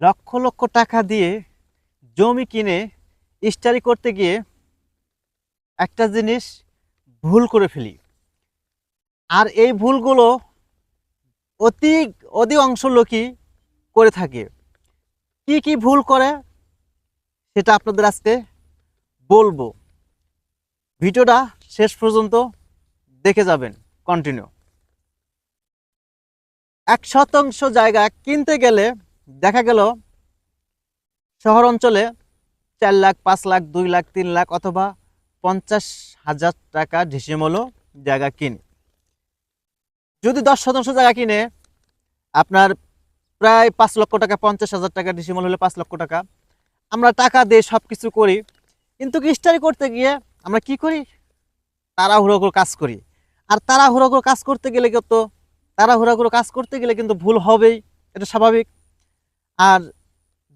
লক্ষ লক্ষ টাকা দিয়ে জমি কিনে স্টাডি করতে গিয়ে একটা জিনিস ভুল করে ফেলি। আর এই ভুলগুলো অতি, অধিকাংশ লোকই করে থাকে। কি কি ভুল করে, সেটা আপনাদের আজকে বলব। ভিডিওটা শেষ পর্যন্ত দেখে যাবেন কন্টিনিউ এক শতাংশ জায়গা কিনতে গেলে দেখা গেল শহর অঞ্চলে চার লাখ, পাঁচ লাখ, দুই লাখ, তিন লাখ অথবা পঞ্চাশ হাজার টাকা ঢিসিমলো জায়গা কিনে। যদি দশ শতাংশ জায়গা কিনে, আপনার প্রায় পাঁচ লক্ষ টাকা, পঞ্চাশ হাজার টাকা ডিসিমল হলে পাঁচ লক্ষ টাকা। আমরা টাকা দিয়ে সব কিছু করি, কিন্তু স্টাডি করতে গিয়ে আমরা কি করি? তাড়াহুড়ো করে কাজ করি। আর তাড়াহুড়ো করে কাজ করতে গেলে তো তাড়াহুড়ো করে কাজ করতে গেলে কিন্তু ভুল হবেই, এটা স্বাভাবিক। আর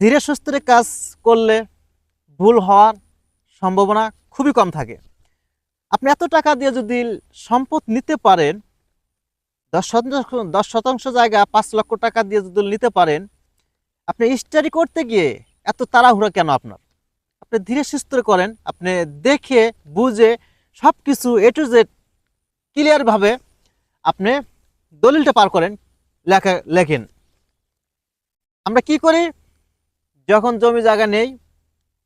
ধীরে সুস্থরে কাজ করলে ভুল হওয়ার সম্ভাবনা খুবই কম থাকে। আপনি এত টাকা দিয়ে যদি সম্পদ নিতে পারেন, দশ শতাংশ দশ শতাংশ জায়গা পাঁচ লক্ষ টাকা দিয়ে যদি নিতে পারেন, আপনি স্টাডি করতে গিয়ে এত তাড়াহুড়ো কেন আপনার? আপনি ধীরে সুস্থরে করেন, আপনি দেখে, বুঝে সব কিছু এ টু জেড ক্লিয়ারভাবে আপনি দলিলটা পার করেন, লেখা, লেখেন। আমরা কি করি? যখন জমি জায়গা নেই,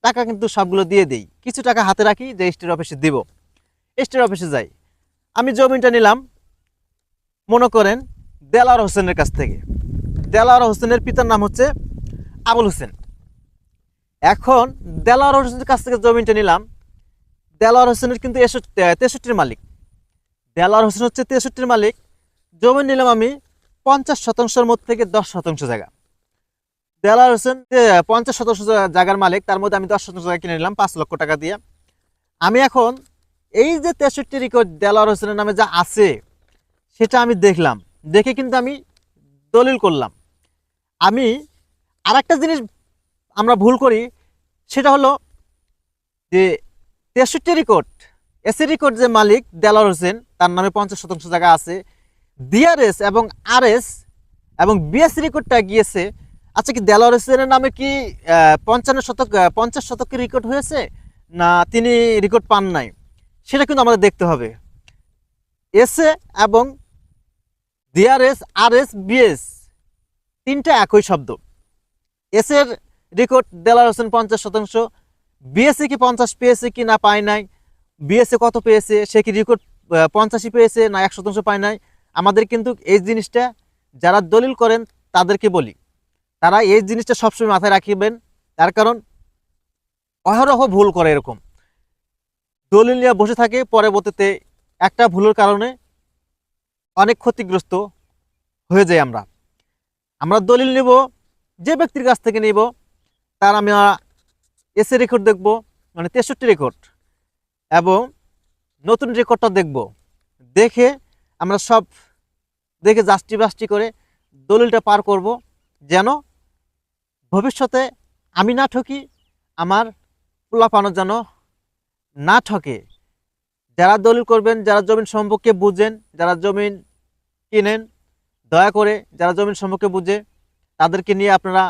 টাকা কিন্তু সবগুলো দিয়ে দিই। কিছু টাকা হাতে রাখি যে স্টেট অফিসে দিব। স্টেট অফিসে যাই। আমি জমিটা নিলাম, মনে করেন দেলার হোসেনের কাছ থেকে। দেলার হোসেনের পিতার নাম হচ্ছে আবুল হোসেন। এখন দেলার হোসেনের কাছ থেকে জমিটা নিলাম। দেলার হোসেনের কিন্তু তেষট্টির মালিক। দেলার হোসেন হচ্ছে তেষট্টির মালিক। জমি নিলাম আমি পঞ্চাশ শতাংশের মধ্যে থেকে দশ শতাংশ জায়গা। দেলার হোসেন যে পঞ্চাশ শতাংশ জায়গার মালিক, তার মধ্যে আমি দশ শতাংশ জায়গা কিনে নিলাম, পাঁচ লক্ষ টাকা দিয়ে। আমি এখন এই যে তেষট্টি রেকর্ড দেলার হোসেনের নামে যা আছে, সেটা আমি দেখলাম। দেখে কিন্তু আমি দলিল করলাম। আমি আরেকটা জিনিস আমরা ভুল করি, সেটা হলো যে তেষট্টি রেকর্ড এসি রেকর্ড যে মালিক দেলার হোসেন, তার নামে পঞ্চাশ শতাংশ জায়গা আছে ডিআরএস এবং আরএস এবং বিএসসি রেকর্ডটা গিয়েছে। আচ্ছা কি দেলার হোসেনের নামে কি পঞ্চান্ন শতক পঞ্চাশ শতকের রেকর্ড হয়েছে? না, তিনি রেকর্ড পান নাই। সেটা কিন্তু আমাদের দেখতে হবে। এসএ এবং ডিআরএস আরএস বিএস তিনটা একই শব্দ। এস এর রেকর্ড দেলার হোসেন পঞ্চাশ শতাংশ। বিএসসি কি পঞ্চাশ পেয়েছে কি না পায় নাই? বিএসসি কত পেয়েছে? সে কি রেকর্ড পঞ্চাশই পেয়েছে না এক শতাংশ পায় নাই? আমাদের কিন্তু এই জিনিসটা যারা দলিল করেন, তাদেরকে বলি। তারা এই জিনিসটা সবসময় মাথায় রাখিবেন। তার কারণ, অহরহ ভুল করে এরকম। দলিল নিয়ে বসে থাকে, পরবর্তীতে একটা ভুলের কারণে অনেক ক্ষতিগ্রস্ত হয়ে যাই আমরা। আমরা দলিল নেব, যে ব্যক্তির কাছ থেকে নেব, তার আমি এসে রেকর্ড দেখব মানে তেষট্টি রেকর্ড এবং নতুন রেকর্ডটা দেখব। দেখে আমরা সব দেখে জাস্টি বাস্টি করে দলিলটা পার করব যেন ভবিষ্যতে আমি না ঠকি, আমার পোলাপানো যেন না ঠকে। যারা দলিল করবেন, যারা জমিন সম্পর্কে বুঝেন, যারা জমিন কিনেন, দয়া করে যারা জমিন সম্পর্কে বুঝে, তাদেরকে নিয়ে আপনারা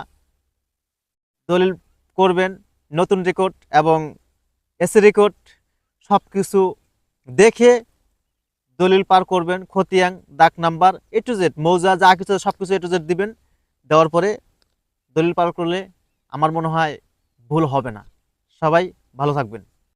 দলিল করবেন, নতুন রেকর্ড এবং এসি রেকর্ড সব কিছু দেখে দলিল পার করবেন খতিয়াং ডাক নাম্বার এ টু জেড মৌজা, যা কিছু সব কিছু এ টু জেড দিবেন। দেওয়ার পরে দলিল পার করলে আমার মনে হয় ভুল হবে না। সবাই ভালো থাকবেন।